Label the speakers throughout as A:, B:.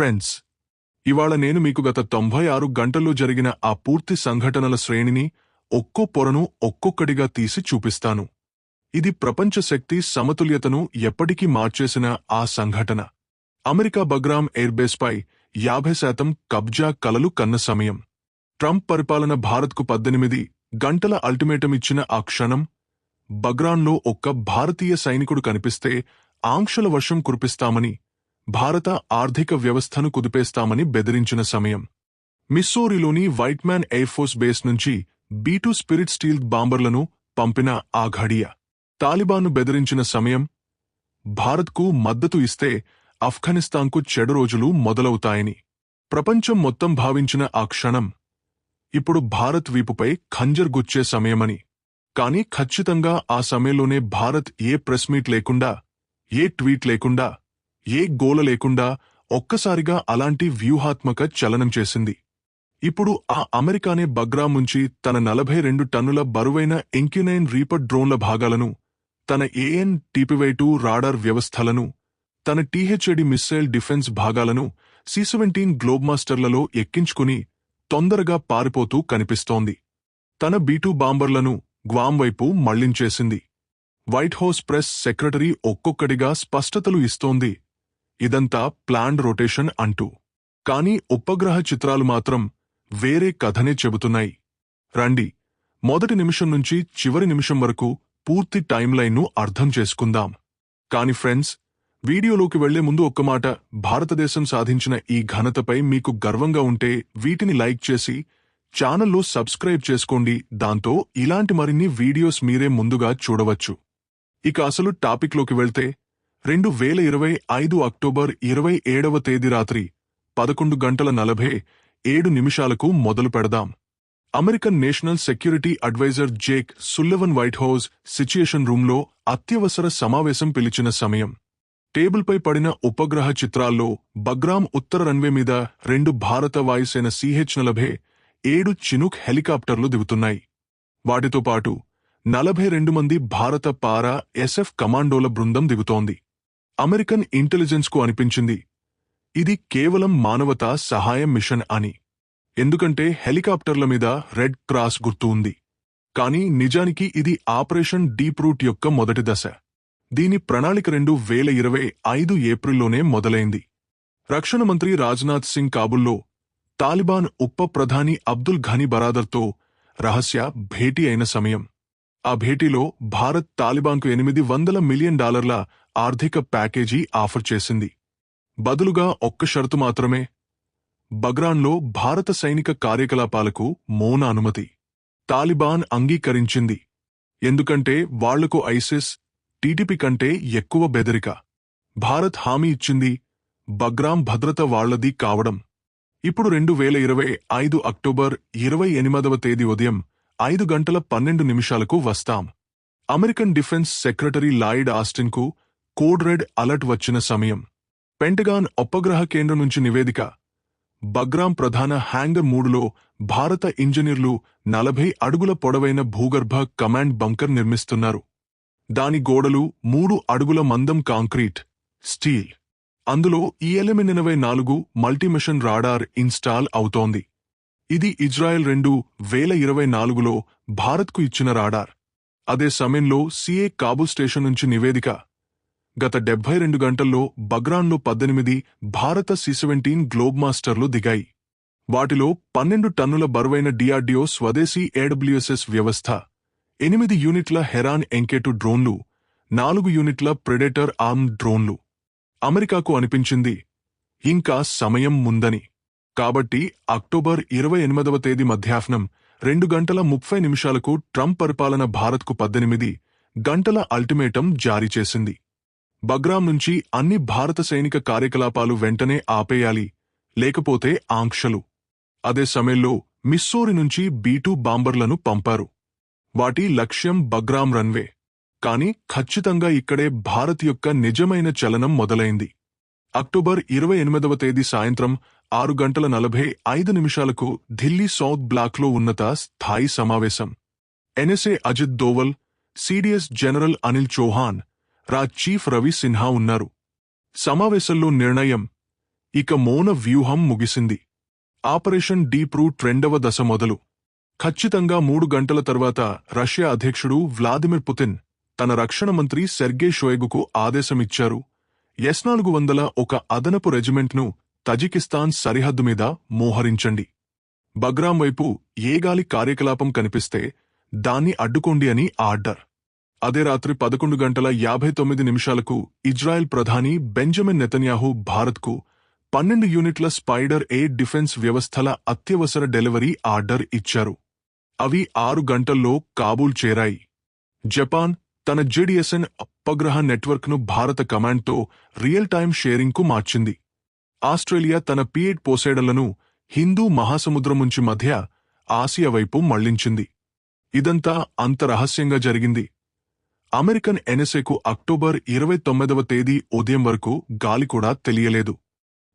A: Friends ఇవాళ నేను మీకు గత తొంభై ఆరు గంటల్లో జరిగిన ఆ పూర్తి సంఘటనల శ్రేణిని ఒక్కో పొరను ఒక్కొక్కడిగా తీసి చూపిస్తాను. ఇది ప్రపంచ శక్తి సమతుల్యతను ఎప్పటికీ మార్చేసిన ఆ సంఘటన. అమెరికా బగ్రామ్ ఎయిర్బేస్పై యాభై శాతం కబ్జా కలలు కన్న సమయం. ట్రంప్ పరిపాలన భారత్కు పద్దెనిమిది గంటల అల్టిమేటం ఇచ్చిన ఆ క్షణం బగ్రాన్లో ఒక్క భారతీయ సైనికుడు కనిపిస్తే ఆంక్షల వర్షం కురిపిస్తామని భారత ఆర్థిక వ్యవస్థను కుదిపేస్తామని బెదిరించిన సమయం. మిస్సోరిలోని Whiteman air force base నుంచి బీటూ స్పిరిట్ స్టీల్ బాంబర్లను పంపిన ఆ ఘడియ. తాలిబాన్ను బెదిరించిన సమయం భారత్కు మద్దతు ఇస్తే ఆఫ్ఘనిస్తాన్కు చెడు రోజులు మొదలవుతాయని. ప్రపంచం మొత్తం భావించిన ఆ క్షణం ఇప్పుడు భారత్ వీపుపై ఖంజర్ గుచ్చే సమయమని. కాని ఖచ్చితంగా ఆ సమయంలోనే భారత్ ఏ ప్రెస్ మీట్ లేకుండా ఏ ట్వీట్ లేకుండా ఏ గోల లేకుండా ఒక్కసారిగా అలాంటి వ్యూహాత్మక చలనం చేసింది. ఇప్పుడు ఆ అమెరికానే బగ్రామ్ నుంచి తన నలభై రెండు టన్నుల బరువైన ఎంక్యునైన్ రీపర్ డ్రోన్ల భాగాలను తన ఏఎన్ టీపీవైటు రాడార్ వ్యవస్థలను తన టీహెచ్ఏడి మిస్సైల్ డిఫెన్స్ భాగాలను సి సెవెంటీన్ గ్లోబ్మాస్టర్లలో ఎక్కించుకుని తొందరగా పారిపోతూ కనిపిస్తోంది. తన బీటూ బాంబర్లను గ్వామ్ వైపు మళ్ళించేసింది. వైట్ హౌస్ ప్రెస్ సెక్రటరీ ఒక్కొక్కడిగా స్పష్టతలు ఇస్తోంది. ఇదంతా ప్లాండ్ రొటేషన్ అంటూ. కానీ ఉపగ్రహ చిత్రాలు మాత్రం వేరే కథనే చెబుతున్నాయి. రండి మొదటి నిమిషం నుంచి చివరి నిమిషం వరకు పూర్తి టైంలైన్ను అర్థం చేసుకుందాం. కాని ఫ్రెండ్స్ వీడియోలోకి వెళ్ళే ముందు ఒక్క మాట. భారతదేశం సాధించిన ఈ ఘనతపై మీకు గర్వంగా ఉంటే వీటిని లైక్ చేసి ఛానల్లో సబ్స్క్రైబ్ చేసుకోండి. దాంతో ఇలాంటి మరిన్ని వీడియోస్ మీరే ముందుగా చూడవచ్చు. ఇక అసలు టాపిక్లోకి వెళ్తే రెండు వేల ఇరవై ఐదు అక్టోబర్ ఇరవై ఏడవ తేదీ రాత్రి పదకొండు గంటల నలభై ఏడు నిమిషాలకు మొదలు పెడదాం. American national security adviser Jake Sullivan White House situation రూంలో అత్యవసర సమావేశం పిలిచిన సమయం. టేబుల్పై పడిన ఉపగ్రహ చిత్రాల్లో బగ్రామ్ ఉత్తర రన్వే మీద రెండు భారత వాయుసేన సిహెచ్ నలభై ఏడు చినుక్ హెలికాప్టర్లు దిగుతున్నాయి. వాటితో పాటు నలభై రెండు మంది భారత పారా ఎస్ఎఫ్ కమాండోల బృందం దిగుతోంది. అమెరికన్ ఇంటెలిజెన్స్కు అనిపించింది. ఇది కేవలం మానవతా సహాయం మిషన్ అని. ఎందుకంటే హెలికాప్టర్ల మీద రెడ్ క్రాస్ గుర్తు ఉంది. కానీ నిజానికి ఇది ఆపరేషన్ డీప్ రూట్ యొక్క మొదటి దశ. దీని ప్రణాళిక రెండు వేల ఇరవై ఐదు ఏప్రిల్లోనే మొదలైంది. రక్షణ మంత్రి రాజ్నాథ్ సింగ్ కాబుల్లో తాలిబాన్ ఉప ప్రధాని అబ్దుల్ ఘనీ బరాదర్తో రహస్య భేటీ అయిన సమయం. ఆ భేటీలో భారత్ తాలిబాన్కు ఎనిమిది వందల మిలియన్ డాలర్ల ఆర్థిక ప్యాకేజీ ఆఫర్ చేసింది. బదులుగా ఒక్క షరతు మాత్రమే. బగ్రాన్లో భారత సైనిక కార్యకలాపాలకు మౌన అనుమతి. తాలిబాన్ అంగీకరించింది. ఎందుకంటే వాళ్ళకు ఐసిస్ టీటీపీ కంటే ఎక్కువ బెదరిక. భారత్ హామీ ఇచ్చింది బగ్రామ్ భద్రత వాళ్ళది కావడం. ఇప్పుడు రెండు వేల ఇరవై ఐదు అక్టోబర్ ఇరవై ఎనిమిదవ తేదీ ఉదయం ఐదు గంటల పన్నెండు నిమిషాలకు వస్తాం. అమెరికన్ డిఫెన్స్ సెక్రటరీ లాయిడ్ ఆస్టిన్కు కోడ్ రెడ్ అలర్ట్ వచ్చిన సమయం. పెంటగాన్ ఉపగ్రహ కేంద్రం నుంచి నివేదిక. బగ్రామ్ ప్రధాన హ్యాంగర్ మూడులో భారత ఇంజనీర్లు నలభై అడుగుల పొడవైన భూగర్భ కమాండ్ బంకర్ నిర్మిస్తున్నారు. దాని గోడలు మూడు అడుగుల మందం కాంక్రీట్ స్టీల్. అందులో ఈఎల్ఎంఎన్ ఎనభై నాలుగు మల్టీమిషన్ రాడార్ ఇన్స్టాల్ అవుతోంది. ఇది ఇజ్రాయెల్ రెండు వేల ఇరవై నాలుగులో భారత్కు ఇచ్చిన రాడార్. అదే సమయంలో సిఏ కాబుల్ స్టేషన్ నుంచి నివేదిక. గత డెబ్బై రెండు గంటల్లో బగ్రాన్లో పద్దెనిమిది భారత సి సెవెంటీన్ గ్లోబ్ మాస్టర్లు దిగాయి. వాటిలో పన్నెండు టన్నుల బరువైన డిఆర్డిఓ స్వదేశీ ఏడబ్ల్యూఎస్ఎస్ వ్యవస్థ ఎనిమిది యూనిట్ల హెరాన్ ఎంకెటు డ్రోన్లు నాలుగు యూనిట్ల ప్రెడేటర్ ఆర్మ్ డ్రోన్లు. అమెరికాకు అనిపించింది ఇంకా సమయం ముందని. కాబట్టి అక్టోబర్ ఇరవై ఎనిమిదవ తేదీ మధ్యాహ్నం రెండు గంటల ముప్పై నిమిషాలకు ట్రంప్ పరిపాలన భారత్కు పద్దెనిమిది గంటల అల్టిమేటం జారీ చేసింది. బగ్రామ్ నుంచి అన్ని భారత సైనిక కార్యకలాపాలు వెంటనే ఆపేయాలి లేకపోతే ఆంక్షలు. అదే సమయంలో మిస్సోరి నుంచి బీటూ బాంబర్లను పంపారు. వాటి లక్ష్యం బగ్రామ్ రన్వే. కాని ఖచ్చితంగా ఇక్కడే భారత్ యొక్క నిజమైన చలనం మొదలైంది. అక్టోబర్ ఇరవై ఎనిమిదవ తేదీ సాయంత్రం ఆరు గంటల నలభై ఐదు నిమిషాలకు ఢిల్లీ సౌత్ బ్లాక్లో ఉన్నత స్థాయి సమావేశం. NSA Ajit Doval CDS general Anil Chauhan రా చీఫ్ రవి సిన్హా ఉన్నారు. సమావేశంలో నిర్ణయం ఇక మౌన వ్యూహం ముగిసింది. ఆపరేషన్ డీప్ రూట్ రెండవ దశ మొదలు. ఖచ్చితంగా మూడు గంటల తర్వాత రష్యా అధ్యక్షుడు వ్లాదిమిర్ పుతిన్ తన రక్షణ మంత్రి సెర్గే షోయగుకు ఆదేశమిచ్చారు. ఎస్ నాలుగు వందల ఒక అదనపు రెజిమెంట్ను తజికిస్తాన్ సరిహద్దు మీద మోహరించండి. బగ్రాం వైపు ఏ గాలి కార్యకలాపం కనిపిస్తే దాన్ని అడ్డుకోండి అని ఆర్డర్. అదే రాత్రి పదకొండు గంటల యాభై తొమ్మిది నిమిషాలకు ఇజ్రాయెల్ ప్రధాని బెంజమిన్ నెతన్యాహు భారత్కు పన్నెండు యూనిట్ల స్పైడర్ ఎయిర్ డిఫెన్స్ వ్యవస్థల అత్యవసర డెలివరీ ఆర్డర్ ఇచ్చారు. అవి ఆరు గంటల్లో కాబూల్ చేరాయి. జపాన్ తన జెడిఎస్ఎన్ ఉపగ్రహ నెట్వర్క్ను భారత కమాండ్తో రియల్ టైం షేరింగ్కు మార్చింది. ఆస్ట్రేలియా తన పిఎడ్ పోసేడలను హిందూ మహాసముద్రముంచి మధ్య ఆసియా వైపు మళ్ళించింది. ఇదంతా అంత రహస్యంగా జరిగింది. అమెరికన్ ఎన్ఎస్ఏకు అక్టోబర్ ఇరవై తొమ్మిదవ తేదీ ఉదయం వరకు గాలి కూడా తెలియలేదు.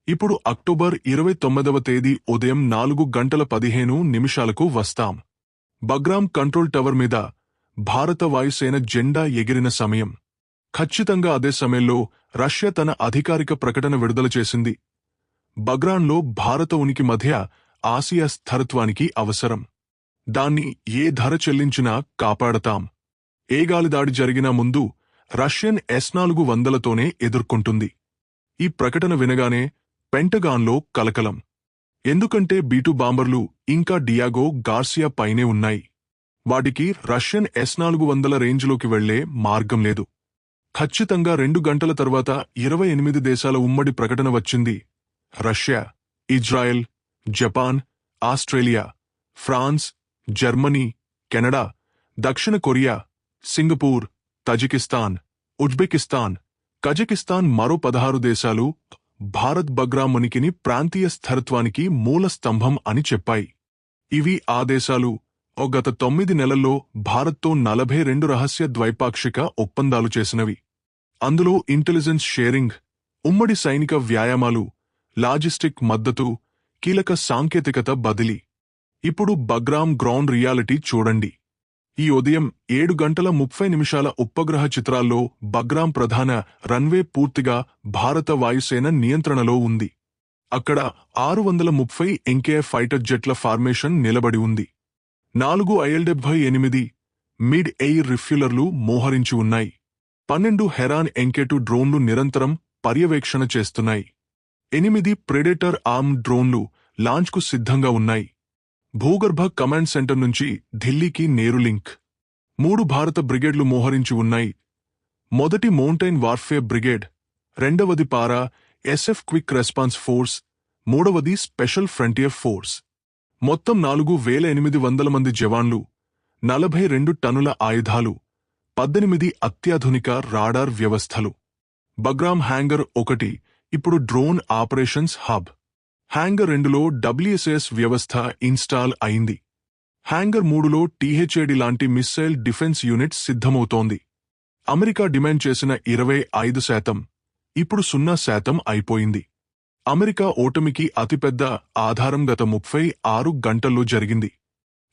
A: ఇప్పుడు అక్టోబర్ ఇరవై తొమ్మిదవ తేదీ ఉదయం నాలుగు గంటల పదిహేను నిమిషాలకు వస్తాం. బగ్రామ్ కంట్రోల్ టవర్ మీద భారత వాయుసేన జెండా ఎగిరిన సమయం. ఖచ్చితంగా అదే సమయంలో రష్యా తన అధికారిక ప్రకటన విడుదల చేసింది. బగ్రాన్లో భారత ఉనికి మధ్య ఆసియా స్థిరత్వానికి అవసరం. దాన్ని ఏ ధర చెల్లించినా కాపాడతాం. ఏ గాలిదాడి జరిగినా ముందు రష్యన్ ఎస్ నాలుగు వందలతోనే ఎదుర్కొంటుంది. ఈ ప్రకటన వినగానే పెంటగాన్లో కలకలం. ఎందుకంటే బీటు బాంబర్లు ఇంకా డియాగో గార్సియా పైనే ఉన్నాయి. వాటికి రష్యన్ ఎస్ నాలుగు వందల రేంజ్లోకి వెళ్ళే మార్గం లేదు. ఖచ్చితంగా రెండు గంటల తర్వాత ఇరవై ఎనిమిది దేశాల ఉమ్మడి ప్రకటన వచ్చింది. Russia Israel Japan Australia France Germany Canada దక్షిణ Korea Singapore Tajikistan Uzbekistan Kazakhstan మరో పదహారు దేశాలు భారత్ బగ్రామునికిని ప్రాంతీయ స్థిరత్వానికి మూల స్తంభం అని చెప్పాయి. ఇవి ఆ దేశాలు ఓ గత తొమ్మిది నెలల్లో భారత్తో నలభై రెండు రహస్య ద్వైపాక్షిక ఒప్పందాలు చేసినవి. అందులో ఇంటెలిజెన్స్ షేరింగ్ ఉమ్మడి సైనిక వ్యాయామాలు లాజిస్టిక్ మద్దతు కీలక సాంకేతికత బదిలీ. ఇప్పుడు బగ్రామ్ గ్రౌండ్ రియాలిటీ చూడండి. ఈ ఉదయం ఏడు గంటల ముప్పై నిమిషాల ఉపగ్రహ చిత్రాల్లో బగ్రామ్ ప్రధాన రన్వే పూర్తిగా భారత వాయుసేన నియంత్రణలో ఉంది. అక్కడ ఆరు వందల ముప్పై ఎంకే ఫైటర్ జెట్ల ఫార్మేషన్ నిలబడి ఉంది. నాలుగు ఐఎల్ డెబ్బై ఎనిమిది మిడ్ ఎయిర్ రిఫ్యులర్లు మోహరించి ఉన్నాయి. పన్నెండు హెరాన్ ఎంకెటు డ్రోన్లు నిరంతరం పర్యవేక్షణ చేస్తున్నాయి. ఎనిమిది ప్రెడేటర్ ఆర్మ్ డ్రోన్లు లాంచ్కు సిద్ధంగా ఉన్నాయి. భూగర్భ కమాండ్ సెంటర్ నుంచి ఢిల్లీకి నేరు లింక్. మూడు భారత బ్రిగేడ్లు మోహరించి ఉన్నాయి. మొదటి మౌంటైన్ వార్ఫేర్ బ్రిగేడ్ రెండవది para SF quick response force మూడవది స్పెషల్ ఫ్రంటియర్ ఫోర్స్. మొత్తం నాలుగు వేల ఎనిమిది వందల మంది జవాన్లు నలభై రెండు టన్నుల ఆయుధాలు పద్దెనిమిది అత్యాధునిక రాడార్ వ్యవస్థలు. బగ్రామ్ హ్యాంగర్ ఒకటి ఇప్పుడు డ్రోన్ ఆపరేషన్స్ హబ్. హ్యాంగర్ రెండులో డబ్ల్యూఎస్ఎస్ వ్యవస్థ ఇన్స్టాల్ అయింది. హ్యాంగర్ మూడులో టీహెచ్ఏడి లాంటి మిస్సైల్ డిఫెన్స్ యూనిట్ సిద్ధమవుతోంది. అమెరికా డిమాండ్ చేసిన ఇరవై ఐదు శాతం ఇప్పుడు సున్నా శాతం అయిపోయింది. అమెరికా ఓటమికి అతిపెద్ద ఆధారం గత ముప్పై ఆరు గంటల్లో జరిగింది.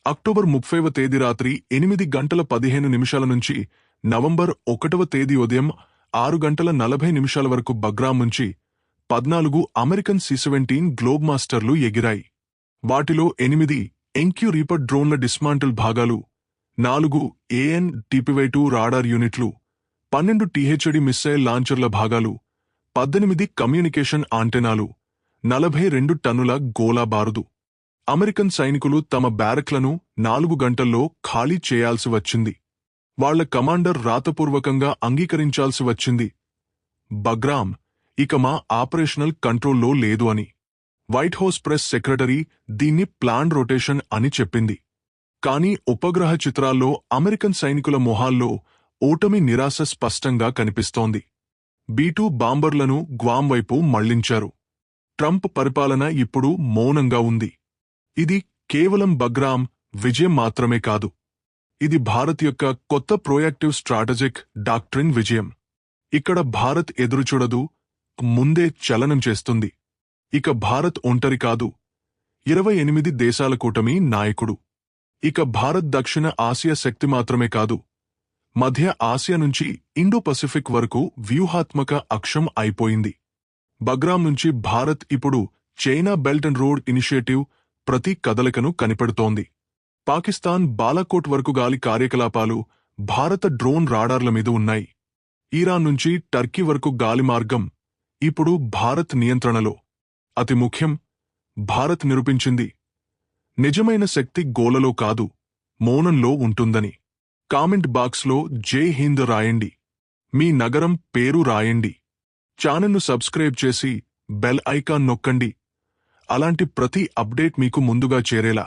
A: అక్టోబర్ ముప్పైవ తేదీ రాత్రి ఎనిమిది గంటల పదిహేను నిమిషాల నుంచి నవంబర్ ఒకటవ తేదీ ఉదయం ఆరు గంటల నలభై నిమిషాల వరకు బగ్రామ్ నుంచి పద్నాలుగు అమెరికన్ సి సెవెంటీన్ గ్లోబ్ మాస్టర్లు ఎగిరాయి. వాటిలో ఎనిమిది ఎంక్యూ రీపర్ డ్రోన్ల డిస్మాంటిల్ భాగాలు నాలుగు ఏఎన్ టీపీవైటు రాడార్ యూనిట్లు పన్నెండు టీహెచ్డి మిస్సైల్ లాంచర్ల భాగాలు పద్దెనిమిది కమ్యూనికేషన్ ఆంటెనాలు నలభై రెండు టన్నుల గోలా బారుదు. అమెరికన్ సైనికులు తమ బ్యారక్లను నాలుగు గంటల్లో ఖాళీ చేయాల్సి వచ్చింది. వాళ్ళ కమాండర్ రాతపూర్వకంగా అంగీకరించాల్సి వచ్చింది. బగ్రామ్ ఇక మా ఆపరేషనల్ కంట్రోల్లో లేదు అని. వైట్ హౌస్ ప్రెస్ సెక్రటరీ దీన్ని ప్లాన్ రొటేషన్ అని చెప్పింది. కానీ ఉపగ్రహ చిత్రాల్లో అమెరికన్ సైనికుల మొహాల్లో ఓటమి నిరాశ స్పష్టంగా కనిపిస్తోంది. బీటూ బాంబర్లను గ్వామ్ వైపు మళ్ళించారు. ట్రంప్ పరిపాలన ఇప్పుడు మౌనంగా ఉంది. ఇది కేవలం బగ్రామ్ విజయం మాత్రమే కాదు. ఇది భారత్ యొక్క కొత్త ప్రోయాక్టివ్ స్ట్రాటజిక్ డాక్ట్రిన్ విజయం. ఇక్కడ భారత్ ఎదురుచూడదు ముందే చలనం చేస్తుంది. ఇక భారత్ ఒంటరి కాదు. ఇరవై ఎనిమిది దేశాల కూటమి నాయకుడు. ఇక భారత్ దక్షిణ ఆసియా శక్తి మాత్రమే కాదు. మధ్య ఆసియా నుంచి ఇండో పసిఫిక్ వరకు వ్యూహాత్మక అక్షం అయిపోయింది. బగ్రామ్ నుంచి భారత్ ఇప్పుడు China belt and road initiative ప్రతి కదలికను కనిపెడుతోంది. పాకిస్తాన్ బాలాకోట్ వరకు గాలి కార్యకలాపాలు భారత డ్రోన్ రాడార్ల మీద ఉన్నాయి. ఈరాన్ నుంచి టర్కీ వరకు గాలి మార్గం ఇప్పుడు భారత్ నియంత్రణలో అతి ముఖ్యం భారత్ నిరూపించింది. నిజమైన శక్తి గోలలో కాదు మౌనంలో ఉంటుందని. కామెంట్ బాక్స్లో జై హింద్ రాయండి. మీ నగరం పేరు రాయండి. ఛానల్ను సబ్స్క్రైబ్ చేసి బెల్ ఐకాన్ నొక్కండి. అలాంటి ప్రతి అప్డేట్ మీకు ముందుగా చేరేలా.